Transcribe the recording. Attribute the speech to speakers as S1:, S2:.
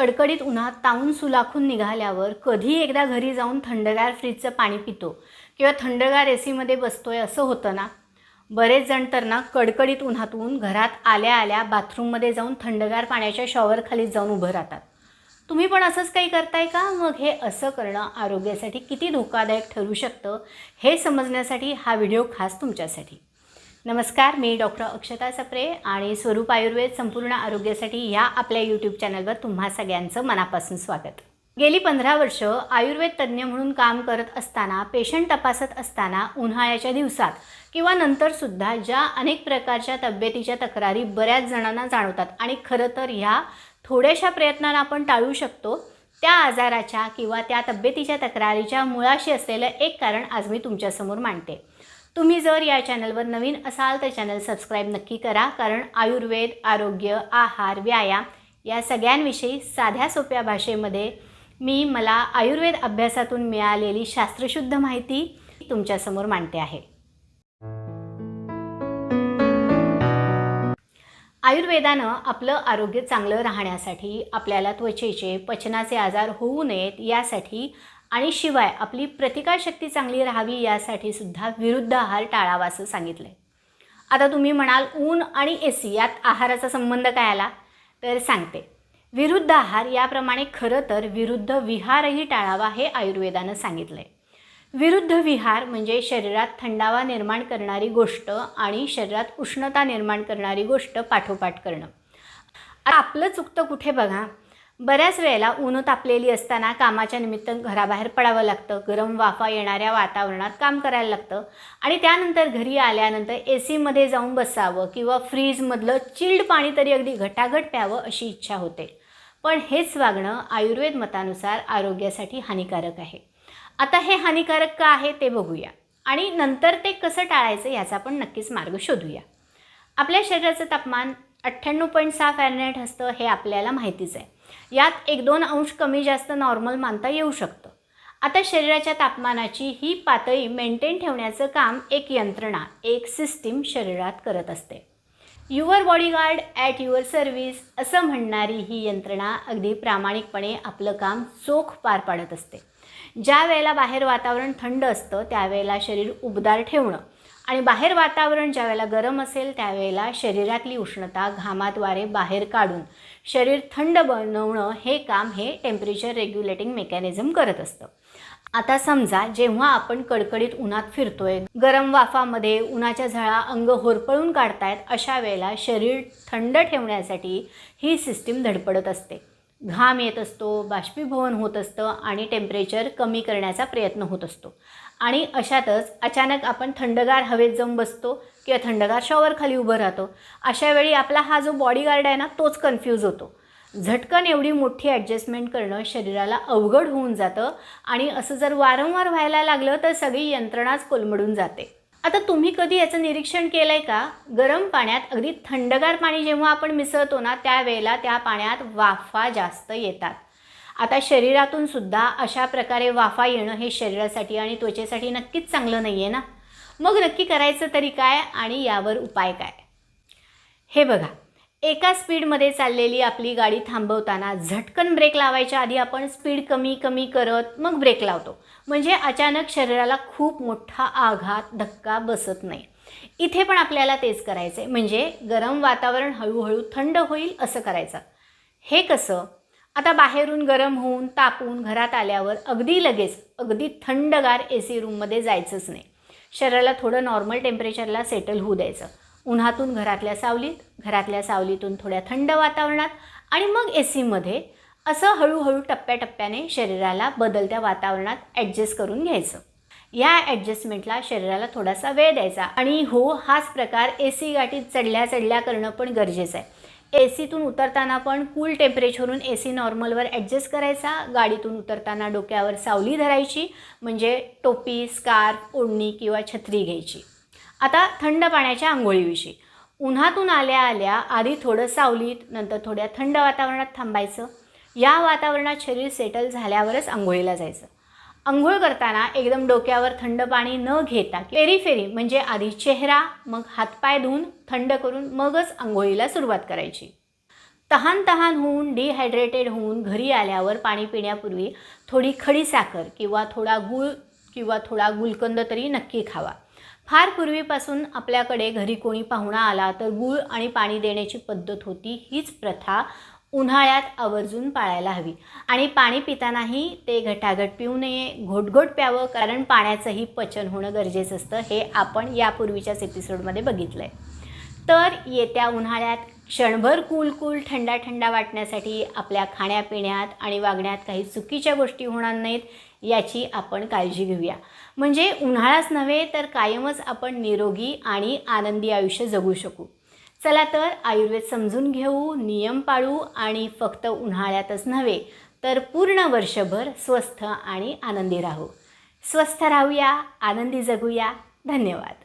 S1: कडकडीत उन्हात तावून सुलाखून निघाल्यावर कधी एकदा घरी जाऊन थंडगार फ्रीजचं पाणी पितो किंवा थंडगार ए सीमध्ये बसतोय असं होतं ना? बरेच जण तर ना कडकडीत उन्हातून घरात आल्या आल्या बाथरूममध्ये जाऊन थंडगार पाण्याच्या शॉवरखालीच जाऊन उभं राहतात. तुम्ही पण असंच काही करताय का? मग हे असं करणं आरोग्यासाठी किती धोकादायक ठरू शकतं हे समजण्यासाठी हा व्हिडिओ खास तुमच्यासाठी. नमस्कार मी डॉक्टर अक्षता सप्रे आणि स्वरूप आयुर्वेद संपूर्ण आरोग्यासाठी या आपल्या यूट्यूब चॅनलवर तुम्हा सगळ्यांचं मनापासून स्वागत. गेली पंधरा वर्ष आयुर्वेद तज्ज्ञ म्हणून काम करत असताना पेशंट तपासत असताना उन्हाळ्याच्या दिवसात किंवा नंतरसुद्धा ज्या अनेक प्रकारच्या तब्येतीच्या तक्रारी बऱ्याच जणांना जाणवतात आणि खरं तर ह्या थोड्याशा प्रयत्नांना आपण टाळू शकतो त्या आजाराच्या किंवा त्या तब्येतीच्या तक्रारीच्या मुळाशी असलेलं एक कारण आज मी तुमच्यासमोर मांडते. तुम्ही जर या चॅनलवर नवीन असाल तर चॅनल सबस्क्राईब नक्की करा कारण आयुर्वेद आरोग्य आहार व्यायाम या सगळ्यांविषयी साध्या सोप्या भाषेमध्ये मी मला आयुर्वेद अभ्यासातून मिळालेली शास्त्रशुद्ध माहिती तुमच्यासमोर मांडते आहे. आयुर्वेदानं आपलं आरोग्य चांगलं राहण्यासाठी आपल्याला त्वचेचे पचनाचे आजार होऊ नयेत यासाठी आणि शिवाय आपली प्रतिकारशक्ती चांगली राहावी यासाठी सुद्धा विरुद्ध आहार टाळावा असं सांगितलं आहे आता तुम्ही म्हणाल ऊन आणि ए सी यात आहाराचा संबंध काय आला? तर सांगते. विरुद्ध आहार याप्रमाणे खरं तर विरुद्ध विहारही टाळावा हे आयुर्वेदानं सांगितलं आहे विरुद्ध विहार म्हणजे शरीरात थंडावा निर्माण करणारी गोष्ट आणि शरीरात उष्णता निर्माण करणारी गोष्ट पाठोपाठ करणं. आपलं चुकतं कुठे बघा? बऱ्याच वेळेला ऊन तापलेली असताना कामाच्या निमित्त घराबाहेर पडावं लागतं. गरम वाफा येणाऱ्या वातावरणात काम करायला लागतं. आणि त्यानंतर घरी आल्यानंतर ए सीमध्ये जाऊन बसावं किंवा फ्रीजमधलं चिल्ड पाणी तरी अगदी घटाघट प्यावं अशी इच्छा होते. पण हेच वागणं आयुर्वेद मतानुसार आरोग्यासाठी हानिकारक आहे. आता हे हानिकारक का आहे ते बघूया. आणि नंतर ते कसं टाळायचं याचा पण नक्कीच मार्ग शोधूया. आपल्या शरीराचं तापमान अठ्ठ्याण्णव पॉईंट सहा फॅरनाईट असतं हे आपल्याला माहितीच आहे. यात एक दोन अंश कमी जास्त नॉर्मल मानता येऊ शकतं. आता शरीराच्या तापमानाची ही पातळी मेंटेन ठेवण्याचं काम एक यंत्रणा एक सिस्टीम शरीरात करत असते. Your bodyguard at your service असं म्हणणारी ही यंत्रणा अगदी प्रामाणिकपणे आपलं काम चोख पार पाडत असते. ज्या वेळेला बाहेर वातावरण थंड असतं त्यावेळेला शरीर उबदार ठेवणं. आणि बाहेर वातावरण ज्या वेळेला गरम असेल त्यावेळेला शरीरातली उष्णता घामाद्वारे बाहेर काढून शरीर थंड बनवणं हे काम हे टेम्परेचर रेग्युलेटिंग मेकॅनिझम करत असतं. आता समजा जेव्हा आपण कडकडीत उन्हात फिरतोय गरम वाफामध्ये उन्हाच्या झळा अंग होरपळून काढतायत अशा वेळेला शरीर थंड ठेवण्यासाठी ही सिस्टीम धडपडत असते. घाम येत असतो बाष्पीभवन होत असतं आणि टेम्परेचर कमी करण्याचा प्रयत्न होत असतो. आणि अशातच अचानक आपण थंडगार हवेत जाऊन बसतो किंवा थंडगार शॉवर खाली उभं राहतो अशा वेळी आपला हा जो बॉडीगार्ड आहे ना तोच कन्फ्यूज होतो. झटकन एवढी मोठी ॲडजस्टमेंट करणं शरीराला अवघड होऊन जातं आणि असं जर वारंवार व्हायला लागलं तर सगळी यंत्रणाच कोलमडून जाते. आता तुम्ही कधी याचं निरीक्षण केलं आहे का? गरम पाण्यात अगदी थंडगार पाणी जेव्हा आपण मिसळतो ना त्यावेळेला त्या पाण्यात वाफा जास्त येतात. आता शरीरातून सुद्धा अशा प्रकारे वाफा येणं हे शरीरासाठी आणि त्वचेसाठी नक्कीच चांगलं नाही आहे ना? मग नक्की करायचं तरी काय आणि यावर उपाय काय? हे बघा. एका स्पीडमध्ये चाललेली आपली गाडी थांबवताना झटकन ब्रेक लावायच्या आधी आपण स्पीड कमी कमी करत मग ब्रेक लावतो. म्हणजे अचानक शरीराला खूप मोठा आघात धक्का बसत नाही. इथे पण आपल्याला तेच करायचं आहे म्हणजे गरम वातावरण हळूहळू थंड होईल असं करायचं. हे कसं? आता बाहेरून गरम होऊन तापून घरात आल्यावर अगदी लगेच अगदी थंडगार ए सी रूममध्ये जायचंच नाही. शरीराला थोडं नॉर्मल टेम्परेचरला सेटल होऊ द्यायचं. उन्हातून घरातल्या सावलीत घरातल्या सावलीतून थोड्या थंड वातावरणात आणि मग ए सीमध्ये असं हळूहळू टप्प्याटप्प्याने शरीराला बदलत्या वातावरणात ॲडजस्ट करून घ्यायचं. या ॲडजस्टमेंटला शरीराला थोडासा वेळ द्यायचा आणि हो हाच प्रकार ए सी गाठीत चढल्या चढल्या करणं पण गरजेचं आहे. ए सीतून उतरताना पण कूल टेम्परेचरहून ए सी नॉर्मलवर ॲडजस्ट करायचा गाडीतून उतरताना डोक्यावर सावली धरायची म्हणजे टोपी स्कार्फ ओढणी किंवा छत्री घ्यायची. आता थंड पाण्याच्या आंघोळीविषयी. उन्हातून आल्या आल्या आधी थोडं सावलीत नंतर थोड्या थंड वातावरणात थांबायचं. या वातावरणात शरीर सेटल झाल्यावरच आंघोळीला जायचं. आंघोळ करताना एकदम डोक्यावर थंड पाणी न घेता फेरी फेरी म्हणजे आधी चेहरा मग हातपाय धुवून थंड करून मगच आंघोळीला सुरुवात करायची. तहान तहान होऊन डिहायड्रेटेड होऊन घरी आल्यावर पाणी पिण्यापूर्वी थोडी खडी साखर किंवा थोडा गूळ किंवा थोडा गुलकंद तरी नक्की खावा. फार पूर्वीपासून आपल्याकडे घरी कोणी पाहुणा आला तर गूळ आणि पाणी देण्याची पद्धत होती हीच प्रथा उन्हाळ्यात आवर्जून पाळायला हवी. आणि पाणी पितानाही ते घटाघट पिऊ नये घोटघोट प्यावं कारण पाण्याचंही पचन होणं गरजेचं असतं हे आपण यापूर्वीच्याच एपिसोडमध्ये बघितलं आहे तर येत्या उन्हाळ्यात क्षणभर कूल कूल थंडा थंडा वाटण्यासाठी आपल्या खाण्यापिण्यात आणि वागण्यात काही चुकीच्या गोष्टी होणार नाहीत याची आपण काळजी घेऊया. म्हणजे उन्हाळाच नव्हे तर कायमच आपण निरोगी आणि आनंदी आयुष्य जगू शकू. चला तर आयुर्वेद समजून घेऊ नियम पाळू आणि फक्त उन्हाळ्यातच नव्हे तर पूर्ण वर्षभर स्वस्थ आणि आनंदी राहू. स्वस्थ राहूया आनंदी जगूया. धन्यवाद.